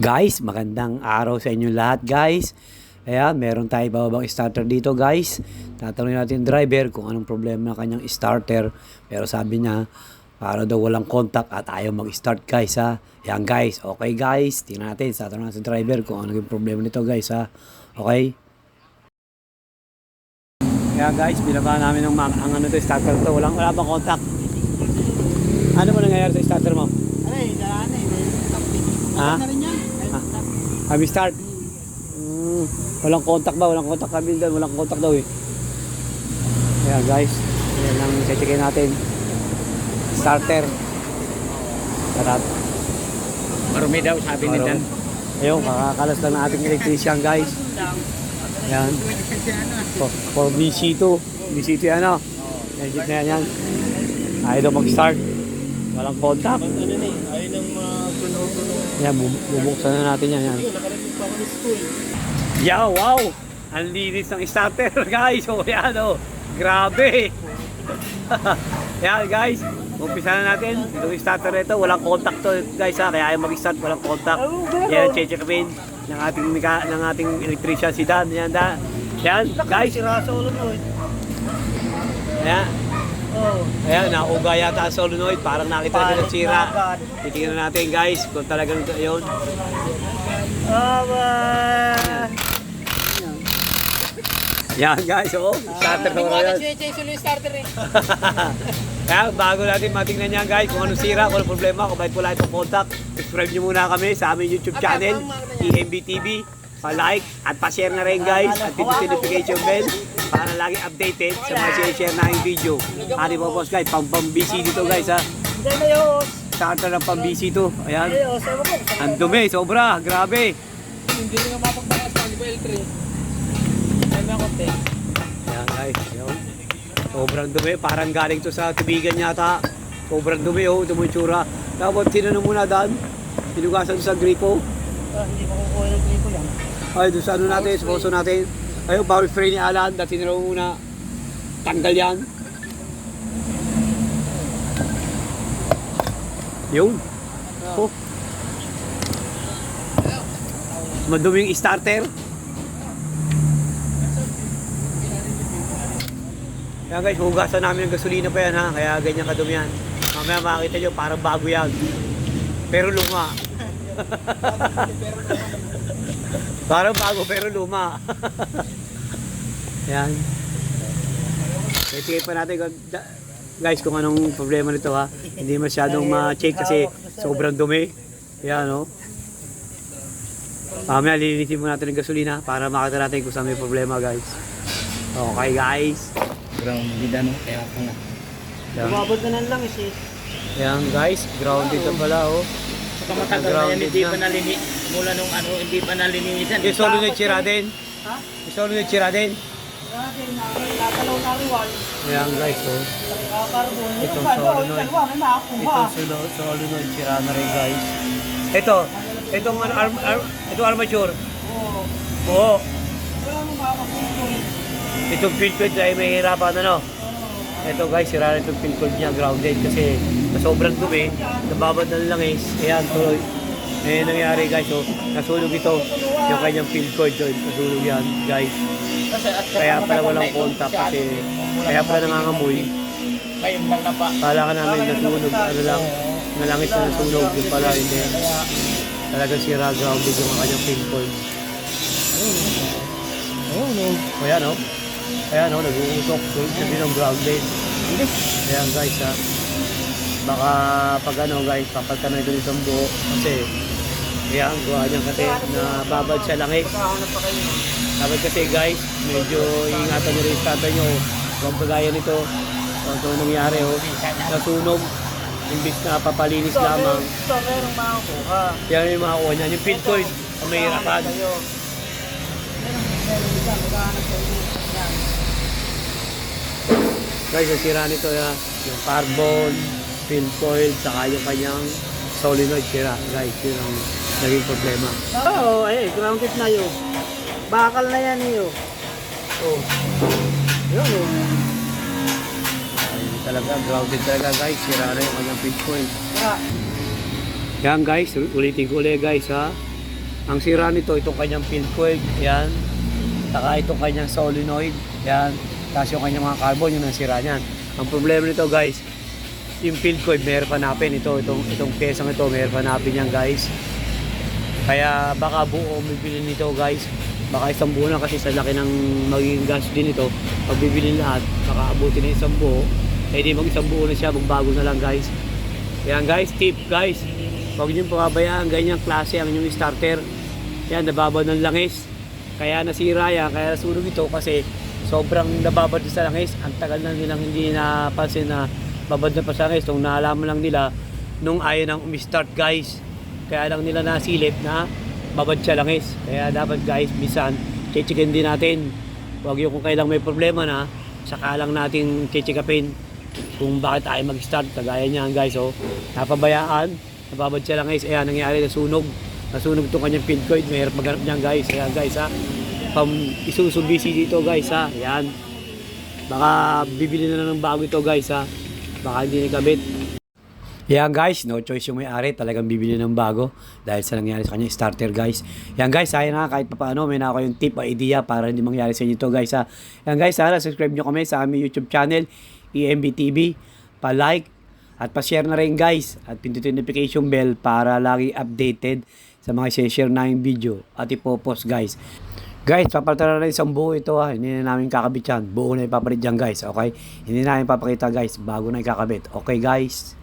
Guys, magandang araw sa inyo lahat guys. Ayan, meron tayo bababang starter dito guys. Tatanungin natin yung driver kung anong problema ng kanyang starter. Pero sabi niya, para daw walang contact at ayaw mag-start guys ha. Ayan guys, okay guys. Tingnan natin, tatanungin natin sa driver kung ano yung problema nito guys ha. Okay? Ayan guys, binaba namin ng mga, ang ano to, starter to. Walang, wala bang contact. Ano ba nangyayari sa starter mo? Ano eh, daan eh. Ha? Ano na rin yan? Kami start. Mm, walang contact ba? Walang contact kami doon. Walang contact daw eh. Ayan guys. Ayan lang checkin natin. Starter. Sarap. Marumi daw, sabi ni Dan. Ayun, kakakalas lang ng ating electrician guys. Ayan. For, for BC2. BC2 yan o. Legit na yan yan. Ayaw daw mag-start. Walang contact. Ano na eh, ayaw nang mapuno-puno. Yan, bu- bubuksan na natin yan. yan. Nakarinig pa ako ng school. Yeah, wow! Ang linis ng starter, guys. O, yan, o. Grabe! yan, guys. Umpisa na natin. Itong starter nito, walang contact to, guys, ha. Kaya ayaw mag-start, walang contact. Yan, check rin ng ating, mika- ng ating electrician, si Dan. Yan, Dan. Yan, guys. Sira sa ulo mo eh. Ayan. Ayan, nauga yata ang solenoid. Parang nakita natin ang sira. Titingnan natin, guys, kung talagang yun. Yan, guys, oh. Starter na Ano yan. Switch yung starter eh. Kaya bago natin matingnan yan guys kung anong sira, kung anong problema, kung bakit wala itong contact, subscribe nyo muna kami sa aming YouTube channel, EMB TV. Pa-like at pa-share na rin guys at pindutin notification bell para lagi updated sa mga sinishare na yung video. Ano po boss guys, pang pang-busy dito guys ha. Starter ng pang-busy to. Ayan. Ko. Ang dumi, sobra, grabe. Hindi nga mapagbakas pa, di ba L3? Ayun na konti. Ayan guys, yun. Sobrang dumi, parang galing to sa tubigan yata. Sobrang dumi oh, dumi yung tsura. Tapos tinanong muna daan, tinugasan sa gripo. Ah, Hindi ko kukuha ng gripo yan. Ay, doon sa ano natin, sa puso natin. Ayun, power spray ni Alan. Dati tinanong muna, tanggal yan. Yun. Oh. Maduming starter. Kaya guys, hugasan namin ng gasolina pa yan ha. Kaya ganyan kadumi yan. Mamaya makikita nyo, parang bago yan. Pero luma. Parang bago pero luma. yan. Sige pa natin guys kung anong problema nito ha. Hindi masyadong ma-check kasi sobrang dumi. Yan no. Mamaya lilinisin mo natin ng gasolina para makita natin kung saan may problema guys. Okay guys. Ground bida no, kaya pa nga. Yan. Umabot na lang eh. Yan guys, grounded na pala oh. Saka matagal na yan, hindi pa nalini. Mula nung ano, hindi pa nalinisan. Yung solo na tsira din. Ha? Yung solo na tsira din. Grabe, nakalaw na riwan. Yan guys oh. Kakarbon. Itong solenoid. Itong solo, solo na tsira na rin guys. Ito, itong ano, arm, arm, itong armature. Oo. Oo. Itong field code ay may hirapan ano. Ito guys, sira na itong code niya, grounded kasi sobrang dumi, nababad na lang langis. Ayan, tuloy. Eh, nangyari guys, oh, nasunog ito. Yung kanyang field code, oh, nasunog yan, guys. Kaya pala walang contact kasi, kaya pala nangangamoy. Kala ka namin nasunog, ano lang, nalangis na nasunog, yung pala hindi. Talagang sira grounded yung kanyang field code. Ayun eh. O yan, oh. Ayan, oh, nag-uusok. Sabi ng grounded. Ayan, guys, ha. Baka pag ano, guys, papalitan na ito isang buo. Kasi, ayan, gawa niyan kasi na babad siya kayo. Dapat kasi, guys, medyo ingatan nyo rin yung tatay nyo. Huwag kagaya nito. Kung ito nangyari, oh. Nasunog. Imbis na papalinis Ito, lamang. Ito, merong makakuha. Yan yung mga kuha niyan. Yung coil, ang may. Yan. Guys, ang sira nito ya, yung carbon, field coil, saka yung kanyang solenoid sira. Guys, yun ang naging problema. Oo, eh, grounded na yun. Bakal na yan eh. oh. Oh, Yun oh. ayun talaga, grounded talaga guys. Sira na yung kanyang coil. Kaya, Yan guys, ulitin ko ulit guys ha. Ang sira nito, itong kanyang coil, yan. Saka itong kanyang solenoid, yan. Tapos yung kanyang mga carbon, yun ang sira niyan. Ang problema nito guys, yung field coil, meron hanapin ito, itong, itong pyesang ito, meron hanapin yan guys. Kaya baka buo bibili nito guys. Baka isang buo na kasi sa laki ng magiging gas din ito. Pag bibili lahat, baka abutin na isang buo. Eh di mag isang buo na siya, magbago na lang guys. Yan guys, tip guys. Huwag niyong pababayaan, ganyang klase ang inyong starter. Yan, nababad ng langis. Kaya nasira yan, kaya nasunog ito kasi sobrang nababad sa langis. Ang tagal na nilang hindi napansin na babad na pa sa langis. Nung naalaman lang nila, nung ayaw nang umistart guys. Kaya lang nila nasilip na babad siya langis. Kaya dapat guys, bisan, chichikin din natin. Huwag yung kung kailang may problema na, saka lang natin chichikapin kung bakit tayo mag-start. Kagaya niyan guys, oh. Napabayaan, nababad siya langis. Ayan, nangyari, nasunog. Nasunog itong kanyang coil. Mahirap maghanap niyan guys. Ayan guys, ha. Pam Isuzu BC dito guys, ha. Ayan. Baka bibili na lang ng bago ito guys, ha. Baka hindi nakabit. Yan guys, no choice yung may-ari, talagang bibili ng bago dahil sa nangyari sa kanya starter guys. Yan guys, sayang na kahit papaano may na ako yung tip o idea para hindi mangyari sa inyo to guys ha. Yan guys, sana subscribe nyo kami sa aming YouTube channel, EMB TV, pa-like at pa-share na rin guys at pindutin notification bell para lagi updated sa mga share na yung video at ipopost guys. Guys, papalitan na rin isang buo ito ha. Hindi na namin kakabit yan. Buo na ipapalit dyan guys. Okay? Hindi na namin papakita guys. Bago na ikakabit. Okay guys?